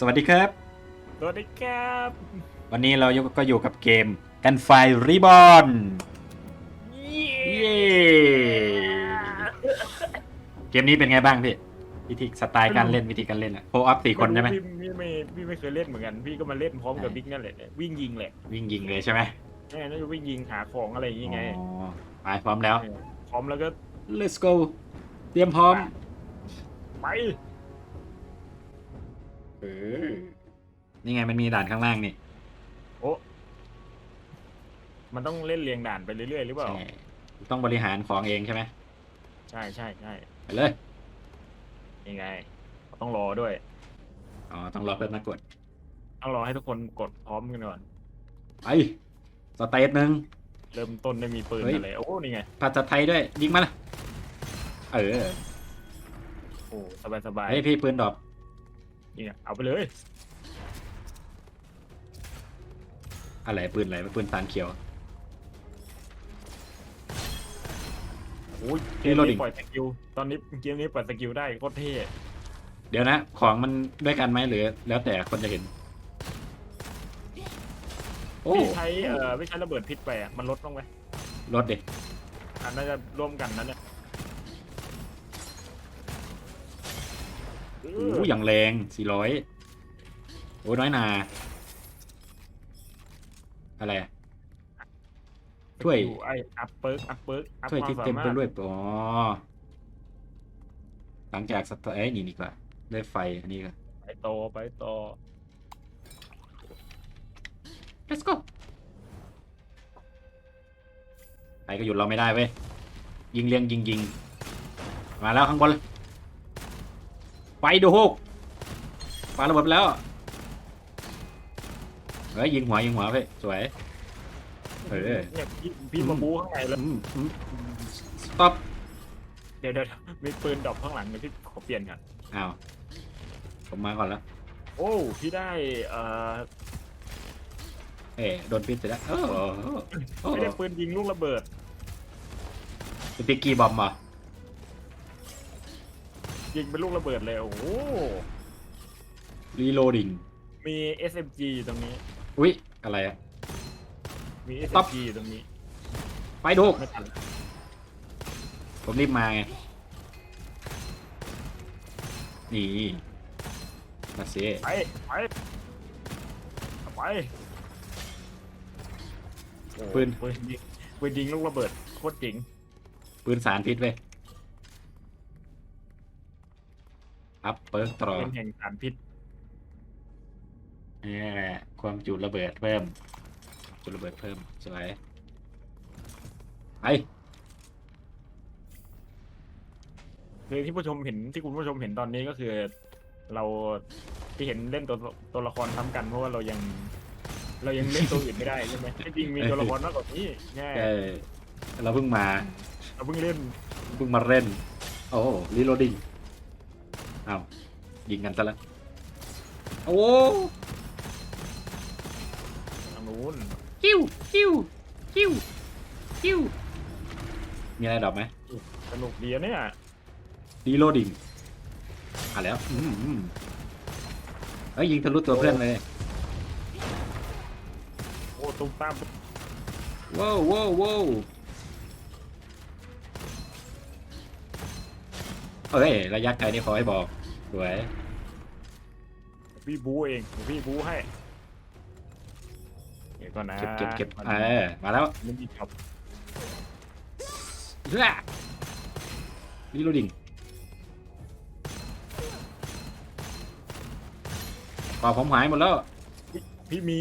สวัสดีครับ สวัสดีครับ วันนี้เราก็อยู่กับเกมกันไฟรีบอนเย้เย้เกมนี้เป็นไงบ้างพี่ วิธีสไตล์การเล่นวิธีการเล่นอะโคออฟสี่คนใช่ไหมพี่พี่ไม่พี่ไม่เคยเล่นเหมือนกัน พี่ก็มาเล่นพร้อมกับบิ๊กนั่นแหละเนี่ยวิ่งยิงแหละ วิ่งยิงเลยใช่ไหมแม่น่าจะวิ่งยิงหาของอะไรอย่างงี้ไงอ๋อไปพร้อมแล้ว พร้อมแล้วก็ let's go เตรียมพร้อม ไปเออนี่ไงมันมีด่านข้างล่างนี่โอ้มันต้องเล่นเรียงด่านไปเรื่อยๆหรือเปล่า ใช่ต้องบริหารของเองใช่ไหมใช่ใช่ใช่ไปเลย ยังไง ต้องรอด้วย อ๋อ ต้องรอเพื่อนมากด ต้องรอให้ทุกคนกดพร้อมกันก่อน ไป สเตทหนึ่ง เริ่มต้นได้มีปืนเฮ้ย อะไรโอ้นี่ไง ภาษาไทยด้วย ยิงมาเลยเออโอ้สบายสบายเฮ้ยพี่ปืนดอ กนี่ไงเอาไปเลยอะไรปืนอะไรปืนสารเขียว โอ้ยเกนี่มโหลดนี้อีกปล่อยสกิลตอนนี้เกมนี้ปล่อยสกิลได้โคตรเท่เดี๋ยวนะ ของมันด้วยกันไหมหรือ แล้วแต่คนจะเห็น โอ้พี่ใช้เอ่อไม่ใช้ระเบิดพิษไปอะมันลดลงไหมรถเด็กอันน่าจะร่วมกันนั้นเนี่ย โอ้อย่างแรงสี่ร้อยโอ้น้อยนา อะไรอะช่วย ไออัพเปิร์กอัพเปิร์กอัพช่วยความที่สาเต็มมาไปรถด้วยอ๋อหลังจากสตาร์เอ้ยนี่ดีกว่าได้ไฟอันนี้ก็ไปต่อไปต่อ let's go ใครก็หยุดเราไม่ได้เว้ยยิงเลี้ยงยิงยิงมาแล้วข้างบนเลย ไฟดูฮกปาระเบิดไปแล้วเฮ้ยยิงหัวยิงหัวเว้ยสวยเออเนี่ยพี่พี่มาบูข้างในแล้วอืมอืมสต็อปเดี๋ยวเดี๋ยวมีปืนดรอปข้างหลังเดี๋ยวพี่ขอเปลี่ยนกันอ้าวผมมาก่อนแล้วโอ้พี่ได้เอ่อเอ้ยโดนพิษเสร็จแล้วโอ้โหโอ้ไม่โหได้ปืนยิงลูกระเบิดเป็นปิกกี้บอมเหรอ ยิงเป็นลูกระเบิดเลย โอ้โห รีโหลดิงมี SMG อยู่ตรงนี้ อุ๊ย อะไรอะ มี ปั๊บ SMG อยู่ตรงนี้ ไปดูไม่ทันผมรีบมาไง นี่มาเซไป ไป ไปโอ้ปืน ปืนยิงปืนยิงลูกระเบิดโคตรเจ๋งปืนสารพิษเว้ อัพเปิร์กตรอเป็นแห่งสารพิษนี่แหละความจุระเบิดเพิ่ม จุระเบิดเพิ่มสวยไปคือที่ผู้ชมเห็นที่คุณผู้ชมเห็นตอนนี้ก็คือ เราที่เห็นเล่นตัวตัวละครซ้ำกันเพราะว่าเรายัง เรายังเล่นตัวอื่นไม่ได้ใช่ไหมที่จริงมีตัวละครมากกว่านี้แง่เออเราเพิ่งมา เราเพิ่งเล่นเพิ่งมาเล่น โอ้รีโหลดิ้ง อ้าวยิงกันซะแล้วโอ้ทางนู้นคิวคิวคิวคิวมีอะไรดรอกไหมสนุกดีอะเนี่ยรีโหลดิ้งอะแล้วอืมอืมเอ้ยยิงทะลุตัวเพื่อนเลยโอ้ตุ้มตามว้าวว้าวว้าวเอ้ยระยะไกลนี่ขอให้บอก สวย พี่บูเองพี่บูให้เดี๋ยวก่อนนะเก็บเก็บเก็บมันเออ มาแล้วมันมีช็อปเฮ้ยรีโหลดิ้งปอกผมหายหมดแล้ว พี่มี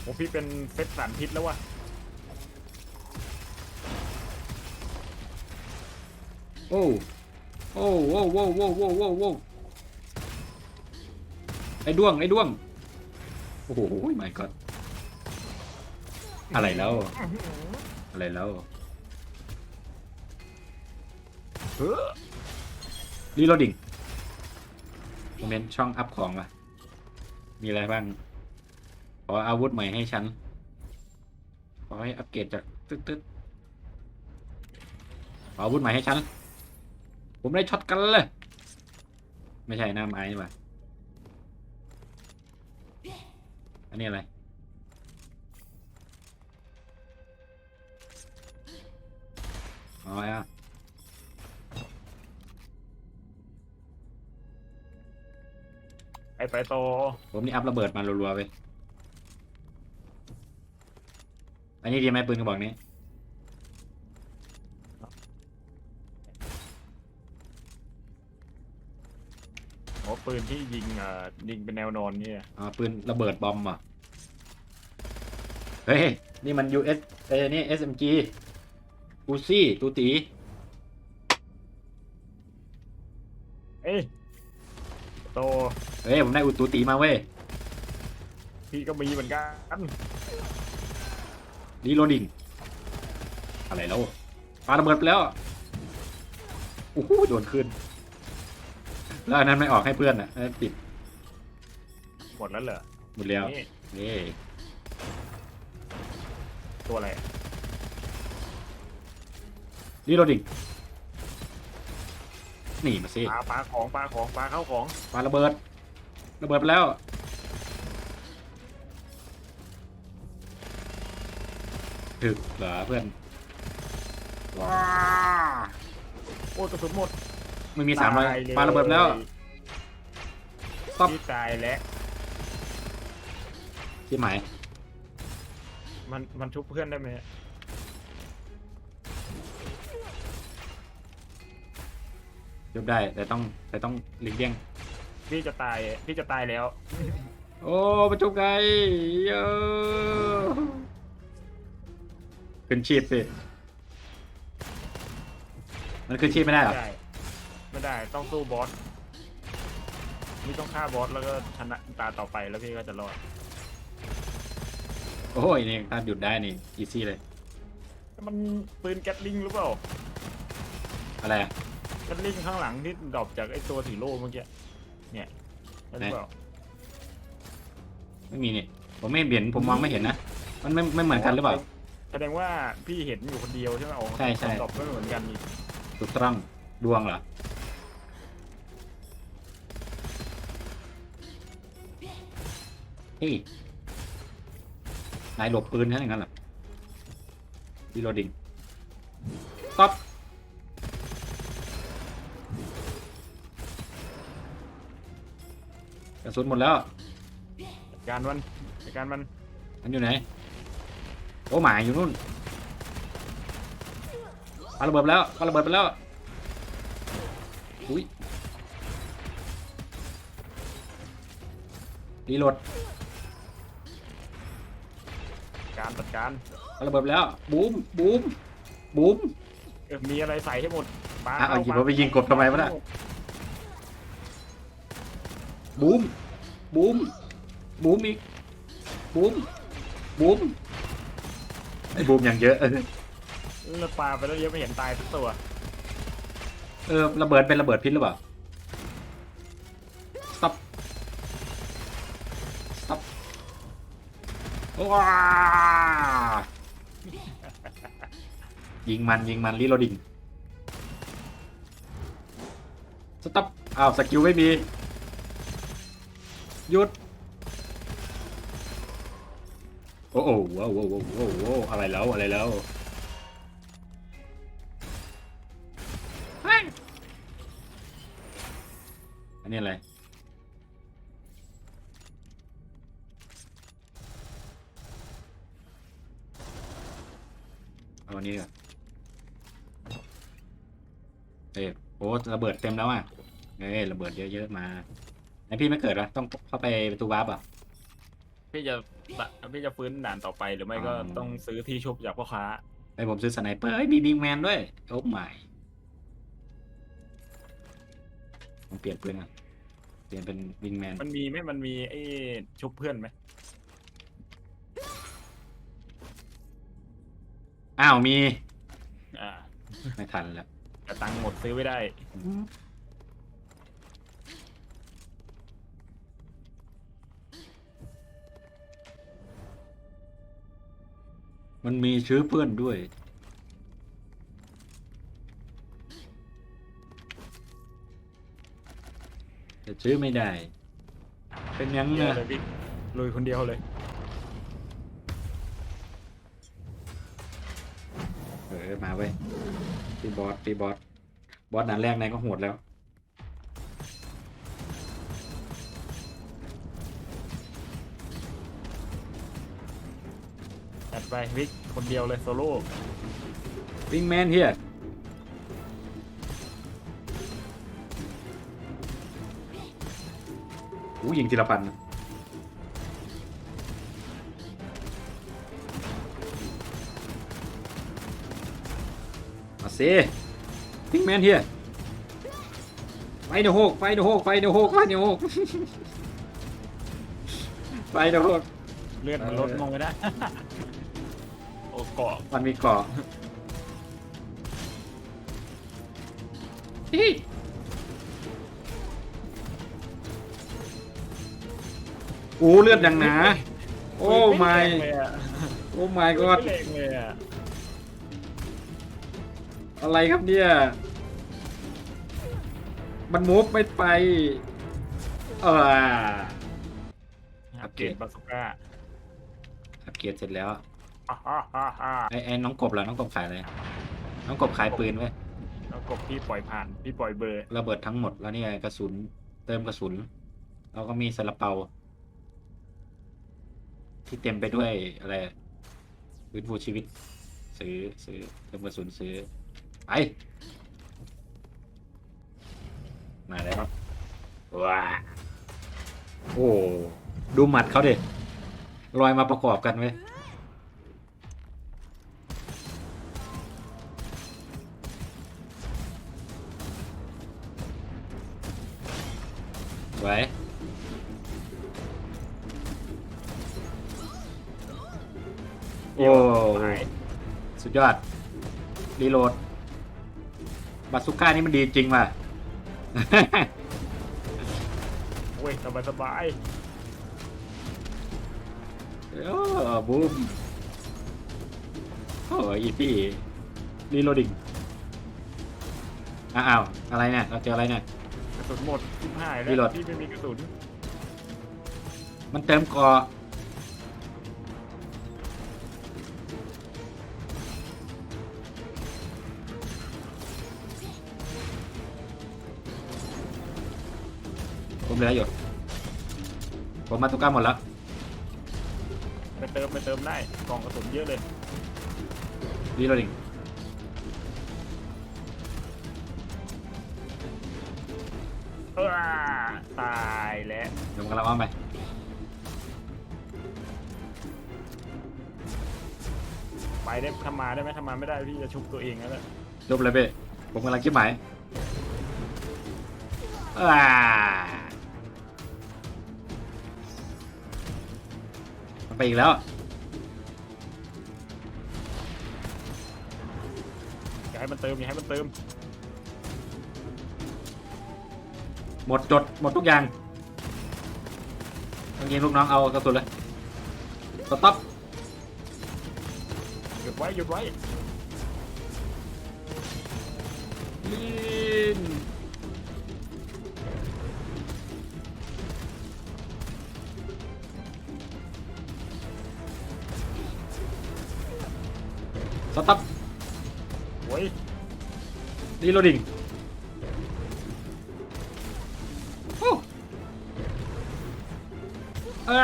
โอ้พี่เป็นเซตสารพิษแล้ววะโอ้โอ้โว้โว้โว้โว้โว้โว้ไอ้ด้วงไอ้ด้วง โอ้โหไม่ก็อะไรแล้ว อะไรแล้วฮ้อรีโหลดิ้งโมเมนต์ช่องอัพของวะมีอะไรบ้าง ขออาวุธใหม่ให้ฉัน ขอให้อัปเกรดจากตึ๊ดตึ๊ดขออาวุธใหม่ให้ฉัน ผมได้ช็อตกันเลย ไม่ใช่หน้าไม้นี่หว่า อันนี้อะไร อ๋ออะไอ้ไปโต ผมนี่อัพระเบิดมารัวๆไป อันนี้ดีไหมปืนกระบอกนี้ ปืนที่ยิงอ่ายิงเป็นแนวนอนเนี่ยอ๋อปืนระเบิดบอมอะเฮ้ย นี่มัน US เอ้ยนี่ SMG อูซี่ตูตี เอ้ยโตเฮ้ย ผมได้อุตูตีมาเว้ยพี่ก็มีเหมือนกันรีโหลดดิ้งอะไรแล้วปาระเบิดไปแล้วโอ้โหโดนขึ้น แล้วอันนั้นไม่ออกให้เพื่อนอะอันนั้นติดหมดแล้วเหรอหมดแล้วนี่นี่ตัวอะไรรีโหลดดิ้งนี่มาสิปลาปลาของปลาของปลาเข้าของปาระเบิดระเบิดไปแล้ว ถึกเหรอเพื่อนว้าโอ้ยกระสุนหมด มันมีสามร้อยตเลยปาระเบิดไปแล้ว Stop พี่ตายแล้ว ที่หมายมันมันชุบเพื่อนได้ไหมยกได้แต่ต้องแต่ต้องหลีกเลี่ยง พี่จะตายพี่จะตายแล้ว โอ้ประจุไกเยอะขึ้นชีพสิมันขึ้นชีพไม่ได้เหรอไม่ได้ ไม่ได้ต้องสู้บอสนี่ต้องฆ่าบอสแล้วก็ชนะตาต่อไปแล้วพี่ก็จะรอดโอ้ยนี่ถ้าหยุดได้นี่อีซี่เลย มันปืนแก๊ตลิงหรือเปล่าอะไรอะแก๊ตลิงข้างหลังที่ดรอปจากไอ้ตัวถือโล่เมื่อกี้เนี่ยนั่นหรือเปล่าไม่มีนี่ ผมไม่เห็นผมมองไม่เห็นนะ มันไม่ไม่เหมือนกันหรือเปล่า แสดงว่าพี่เห็นอยู่คนเดียวใช่ไหมอ๋อใช่ใช่ ดรอปไม่เหมือนกันอีกถูกต้องดวงเหรอ เฮ้ยนายหลบปืนแค่อย่างนั้นเหรอดีโรดิงต๊อปกระสุนหมดแล้วจัดการมันจัดการมัน มันอยู่ไหน โอ้หมายอยู่นู่นปาระเบิดไปแล้วปาระเบิดไปแล้ว อุ้ยรีโหลด การจัดการปาระเบิดไปแล้วบูมบูมบูมเออมีอะไรใส่ให้หมดปาอะเอาข้หยิบมาไปยิงกบทำไมวะน่ะ บูมบูมบูมอีกบูมบูมไอ้บูมอย่างเยอะ เออแล้วปลาไปแล้วยังไม่เห็นตายสักตัว เออระเบิดเป็นระเบิดพิษหรือเปล่า ว้ายิงมันยิงมันรีโหลดดิ้ง stop อ้าวสกิลไม่มีหยุดโอ้โหว้าวว้าวว้าวว้าวว้าวอะไรแล้วอะไรแล้วอันนี้อะไร เอาอันนี้ก่อนเอ้ยโอ้ระเบิดเต็มแล้วอะเอ้ยระเบิดเยอะๆมาไหนพี่ไม่เกิดเหรอต้องเข้าไปประตูวาร์ปอะพี่จะตะพี่จะฟื้นด่านต่อไปหรือไม่ก็อ๋อต้องซื้อที่ชุบจากพ่อค้าไอผมซื้อสไนเปอร์เอ้ยมีบิงแมนด้วยโอ้ไม่ผมเปลี่ยนปืนอะเปลี่ยนเป็นบิงแมนมันมีไหมมันมีไอ้ชุบเพื่อนไหม อ้าวมี อ่าไม่ทันแล้วแต่ตังค์หมดซื้อไม่ได้ มันมีชื้อเพื่อนด้วย แต่ชื้อไม่ได้ เป็นยังไงเยอะเลยพี่ลุยคนเดียวเลย ออมาเว้ยตีบอสตีบอสบอสนั้นแรกนายก็โหดแล้วจัดไปวิกคนเดียวเลยโซโล่วิ่งแมนเฮียอู้ยิงทีละพันน กไฟเดอะโฮกไฟเดอะโฮกเลือดมันลดเออลงไปได้โอ้เกาะมันมีเกาะฮิโอ้เลือดอย่างหนา โอ้ไม่ไม่แรงเลยอะโอ้ my ไม่ god แรงเลยอะ อะไรครับเนี่ย มันมูฟไม่ไป เอออัปเกรดบาสุก้าอัปเกรดเสร็จแล้วฮ่าฮ่าฮ่าฮ่าไอ้ไอ้น้องกบล่ะน้องกบขายอะไรน้องกบขายปืนไว้ยแล้วกบพี่ปล่อยผ่านพี่ปล่อยเบอร์ระเบิดทั้งหมดแล้วนี่ไงกระสุน เติมกระสุน แล้วก็มีซาลาเปา ที่เต็มไปด้วยอะไรวินฟูชีวิต ซื้อซื้อเติมกระสุนซื้อ ไป มาแล้วว้าโอ้ดูหมัดเขาดิลอยมาประกอบกันไว้ยไว้โอ้หายสุดยอด รีโหลด บาสุก้านี่มันดีจริงว่ะ โอ้ยสบายสบายโอ้บูมโอ้ยอีพี่รีโหลดิ้งอ้าวอะไรเนี่ยเราเจออะไรเนี่ย กระสุนหมดทิ่หายแล้รีโหลวดพี่ไม่มีกระสุนมันเติมเกาะ เหลือหยดผมมาตุก้าหมดแล้ว ไปเติมไปเติมได้กล่องกระสุนเยอะเลยรีโหลดิ้งเออตายแล้วเดี๋ยวผมกำลังอ้อมไป ไปได้ทำมาได้ไหมทำมาไม่ได้พี่จะชุบตัวเองแล้วแหละจบเลยเป้ผมกำลังคิดหมายอ่า ไปอีกแล้วอย่าให้มันเติมอย่าให้มันเติมหมดจดหมดทุกอย่างต้องยิงลูกน้องเอากระสุนเลยสต็อปหยุดไว้หยุดไว้ยิง สต็อปโอ้ยรีโหลดิ้งโอ้อ่า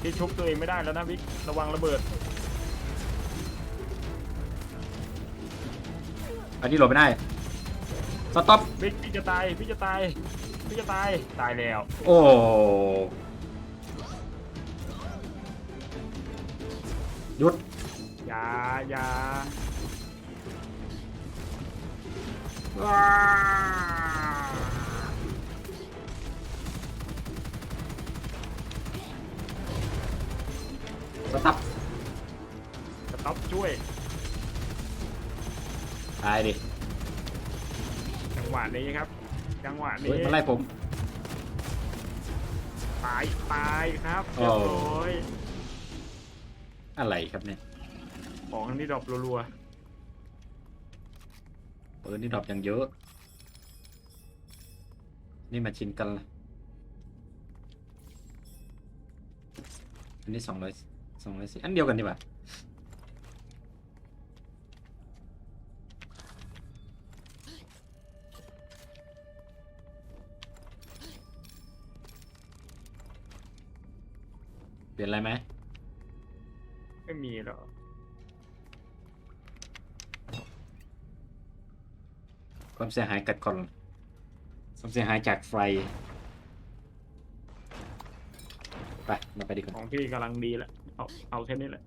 พี่ชุบตัวเองไม่ได้แล้วนะวิกระวังระเบิด อันนี้โหลดไม่ได้ สต็อป วิกพี่จะตาย พี่จะตาย พี่จะตาย ตายแล้ว โอ้ หยุดอย่าอย่าสต็อปสต็อปช่วย ตายดิจังหวะนี้ครับ จังหวะเฮ้นี้ยมันไล่ผม ตายตายครับโอ้เรียบร้อย อะไรครับเนี่ยของนี่ดรอปรัวๆปิดนี่ดรอปอย่างเยอะ นี่มาชินกันละอันนี้สองร้อยสองร้อยสิอันเดียวกันดีป่ะเปลี่ยนอะไรไหม ไม่มีหรอกความเสียหายกัดก่อนความเสียหายจากไฟ ไป มาไปดีกว่า ของพี่กำลังดีแล้วเอาเอาแค่นี้แหละ